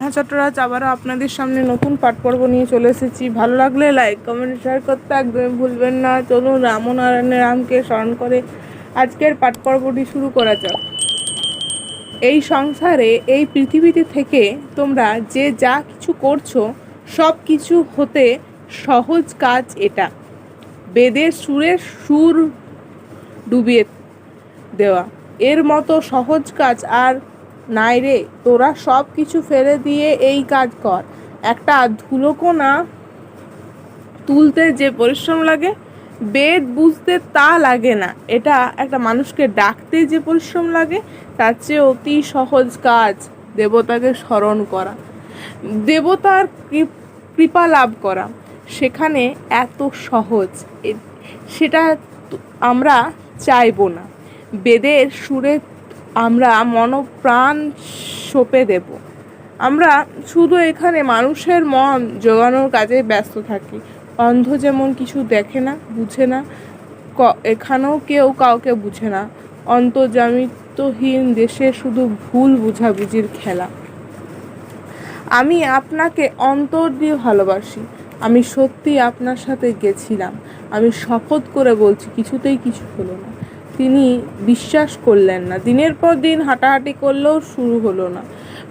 হ্যাঁ চট্টরাজ, আবারও আপনাদের সামনে নতুন পাঠ পর্ব নিয়ে চলে এসেছি। ভালো লাগলে লাইক কমেন্ট শেয়ার করতে একদমই ভুলবেন না। চলুন রামনারায়ণের রামকে স্মরণ করে আজকের পাঠ পর্বটি শুরু করা যাক। এই সংসারে, এই পৃথিবীতে থেকে তোমরা যে যা কিছু করছ, সব কিছু হতে সহজ কাজ এটা। বেদের সুরের সুর ডুবিয়ে দেওয়া। এর মতো সহজ কাজ আর নাই রে, তোরা সব কিছু ফেলে দিয়ে এই কাজ কর। একটা ধুলোকোনা তুলতে যে পরিশ্রম লাগে, বেদ বুঝতে তা লাগে না। এটা একটা মানুষকে ডাকতে যে পরিশ্রম লাগে, তার চেয়ে অতি সহজ কাজ দেবতাকে স্মরণ করা, দেবতার কৃপা লাভ করা। সেখানে এত সহজ সেটা আমরা চাইব না। বেদের সুরে আমরা মনপ্রাণ সঁপে দেব। আমরা শুধু এখানে মানুষের মন জোগানোর কাজে ব্যস্ত থাকি। অন্ধ যেমন কিছু দেখে না, বুঝে না এখানেও কেউ কাউকে বুঝে না। অন্তর্জামিত্বহীন দেশে শুধু ভুল বুঝাবুঝির খেলা। আমি আপনাকে অন্তর দিয়ে ভালোবাসি। আমি সত্যি আপনার সাথে গেছিলাম। আমি শপথ করে বলছি, কিছুতেই কিছু হলো না। তিনি বিশ্বাস করলেন না। দিনের পর দিন হাঁটাহাঁটি করলেও শুরু হলো না।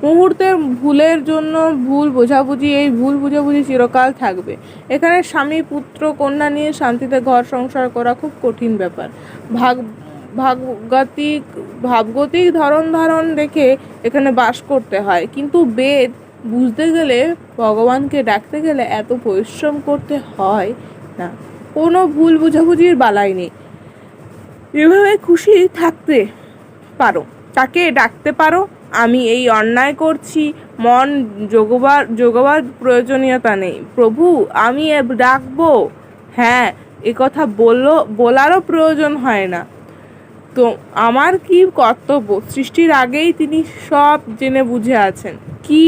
মুহূর্তের ভুলের জন্য ভুল বোঝাবুঝি, এই ভুল বোঝাবুঝি চিরকাল থাকবে। এখানে স্বামী, পুত্র, কন্যা নিয়ে শান্তিতে ঘর সংসার করা খুব কঠিন ব্যাপার। ভাগ, ভাগগতিক, ভাবগতিক ধরন ধারণ দেখে এখানে বাস করতে হয়। কিন্তু বেদ বুঝতে গেলে, ভগবানকে ডাকতে গেলে এত পরিশ্রম করতে হয় না। কোনো ভুল বোঝাবুঝির বালাই নেই। এভাবে খুশি থাকতে পারো, তাকে ডাকতে পারো, আমি এই অন্যায় করছি, মন যোগবার যোগবার প্রয়োজনীয়তা নেই। প্রভু, আমি ডাকবো। হ্যাঁ কথা বলল, বলারও প্রয়োজন হয় না। তো আমার কি কর্তব্য? সৃষ্টির আগেই তিনি সব জেনে বুঝে আছেন। কি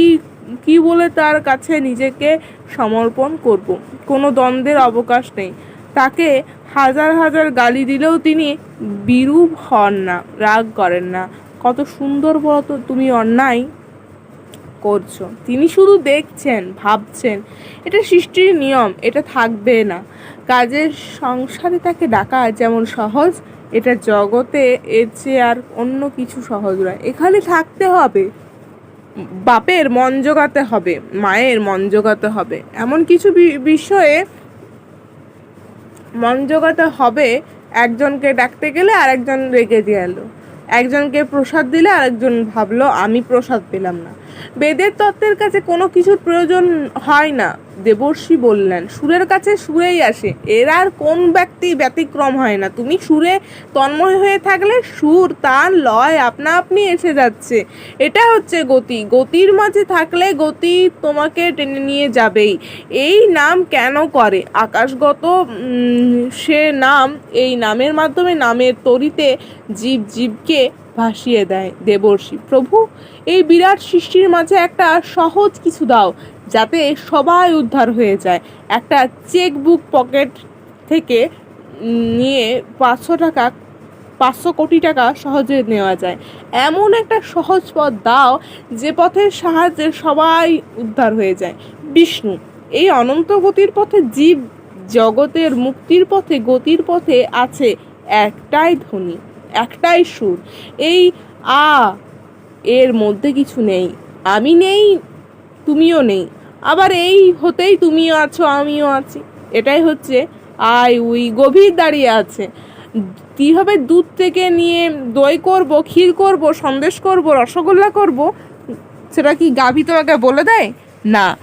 কি বলে তার কাছে নিজেকে সমর্পণ করব? কোনো দ্বন্দ্বের অবকাশ নেই। তাকে হাজার হাজার গালি দিলেও তিনি বিরূপ হন না, রাগ করেন না। কত সুন্দর বলতো তুমি অন্যায় করছ। তিনি শুধু দেখছেন, ভাবছেন, এটা সৃষ্টির নিয়ম, এটা থাকবে না। কাজের সংসারে তাকে ডাকা যেমন সহজ, এটা জগতে এর চেয়ে আর অন্য কিছু সহজ নয়। এখানে থাকতে হবে, বাপের মন জোগাতে হবে, মায়ের মন জোগাতে হবে। এমন কিছু বিষয়ে মন জোগাতে হবে, একজনকে ডাকতে গেলে আরেকজন রেগে এলো। একজনকে প্রসাদ দিলে আরেকজন ভাবলো, আমি প্রসাদ পেলাম না। বেদের তত্ত্বের কাছে কোনো কিছুর প্রয়োজন হয় না। দেবর্ষি বললেন, সুরের কাছে সুরেই আসে। এর আর কোন ব্যক্তি ব্যতিক্রম হয় না। তুমি সুরে তন্ময় হয়ে থাকলে সুর তার লয়, আপনা আপনি এসে যাচ্ছে। এটা হচ্ছে গতি। গতির মাঝে থাকলে গতি তোমাকে টেনে নিয়ে যাবেই। এই নাম কেন করে? আকাশগত সে নাম, এই নামের মাধ্যমে নামের তরিতে জীব জীবকে ভাসিয়ে দেয় দেবর্ষি। প্রভু, এই বিরাট সৃষ্টির মাঝে একটা সহজ কিছু দাও। যাতে সবাই উদ্ধার হয়ে যায়। একটা চেকবুক পকেট থেকে নিয়ে পাঁচশো টাকা, পাঁচশো কোটি টাকা সহজে নেওয়া যায়। এমন একটা সহজ পথ দাও যে পথের সাহায্যে সবাই উদ্ধার হয়ে যায়। বিষ্ণু, এই অনন্ত গতির পথে জীব জগতের মুক্তির পথে, গতির পথে আছে একটাই ধ্বনি, একটাই সুর। এই আ এর মধ্যে কিছু নেই। আমি নেই, তুমিও নেই। আবার এই হতেই তুমিও আছো, আমিও আছি। এটাই হচ্ছে আই উই গভীর দাঁড়িয়ে আছে। কীভাবে দুধ থেকে নিয়ে দই করব, ক্ষীর করব, সন্দেশ করব, রসগোল্লা করব, সেটা কি গাভী তোমাকে বলে দেয়? না।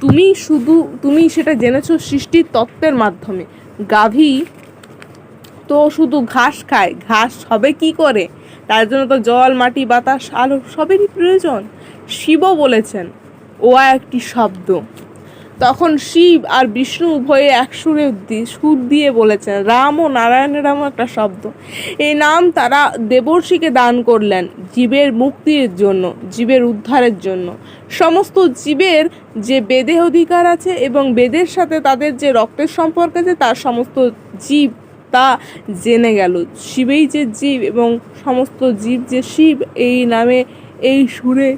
তুমি শুধু, তুমি সেটা জেনেছো সৃষ্টির তত্ত্বের মাধ্যমে। গাভী তো শুধু ঘাস খায়, ঘাস হবে কি করে? তার জন্য তো জল, মাটি, বাতাস, আলো সবেরই প্রয়োজন। শিবও বলেছেন ওয়া একটি শব্দ। তখন শিব আর বিষ্ণু উভয়ে এক সুরে সুর দিয়ে বলেছেন, রাম ও নারায়ণের নামও একটা শব্দ। এই নাম তারা দেবর্ষিকে দান করলেন জীবের মুক্তির জন্য, জীবের উদ্ধারের জন্য। সমস্ত জীবের যে বেদে অধিকার আছে এবং বেদের সাথে তাদের যে রক্তের সম্পর্ক আছে, তার সমস্ত জীব তা জেনে গেল। শিবেই যে জীব এবং সমস্ত জীব যে শিব, এই নামে এই সুরে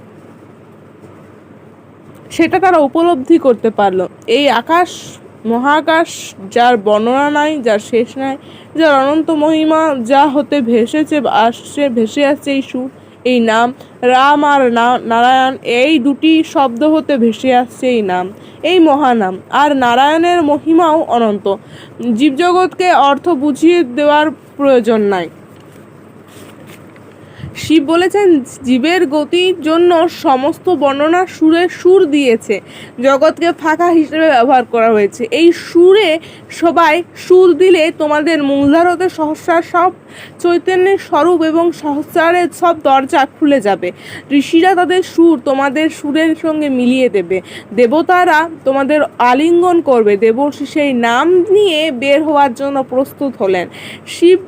সেটা তারা উপলব্ধি করতে পারল। এই আকাশ, মহাকাশ, যার বর্ণনা নাই, যার শেষ নাই, যার অনন্ত মহিমা যা হতে ভেসেছে, আসছে, ভেসে আসছে এই সুর এই নাম, রাম আর নারায়ণ, এই দুটি শব্দ হতে ভেসে আসছে এই নাম, এই মহানাম। আর নারায়ণের মহিমাও অনন্ত। জীবজগৎকে অর্থ বুঝিয়ে দেওয়ার প্রয়োজন নাই। শিব বলেছেন, জীবের গতির জন্য সমস্ত বর্ণনা সুরে সুর দিয়েছে। জগৎকে ফাঁকা হিসেবে ব্যবহার করা হয়েছে। এই সুরে সবাই সুর দিলে তোমাদের মূলধারতে সহস্রার সব চৈতন্যের স্বরূপ এবং সহস্রারের সব দরজা খুলে যাবে। ঋষিরা তাদের সুর তোমাদের সুরের সঙ্গে মিলিয়ে দেবে। দেবতারা তোমাদের আলিঙ্গন করবে। দেবর্ষি সেই নাম নিয়ে বের হওয়ার জন্য প্রস্তুত হলেন। শিব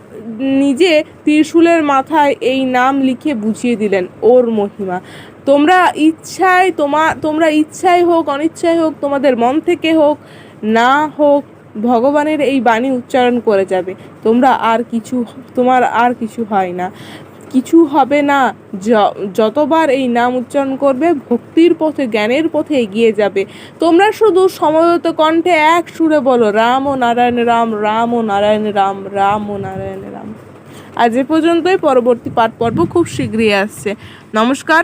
নিজে ত্রিশূলের মাথায় এই নাম লিখে বুঝিয়ে দিলেন ওর মহিমা। তোমরা ইচ্ছায় তোমা, তোমরা ইচ্ছাই হোক অনিচ্ছাই হোক, তোমাদের মন থেকে হোক, না হোক, ভগবানের এই বাণী উচ্চারণ করে যাবে। তোমরা আর কিছু, তোমার আর কিছু হয় না। কিছু হবে না। যতবার এই নাম উচ্চারণ করবে, ভক্তির পথে, জ্ঞানের পথে এগিয়ে যাবে। তোমরা শুধু সময়ত কণ্ঠে এক সুরে বলো, রাম ও নারায়ণ, রাম রাম ও নারায়ণ, রাম রাম ও নারায়ণ, রাম। আজ এ পর্যন্তই। পরবর্তী পাঠ পর্ব খুব শীঘ্রই আসছে। নমস্কার।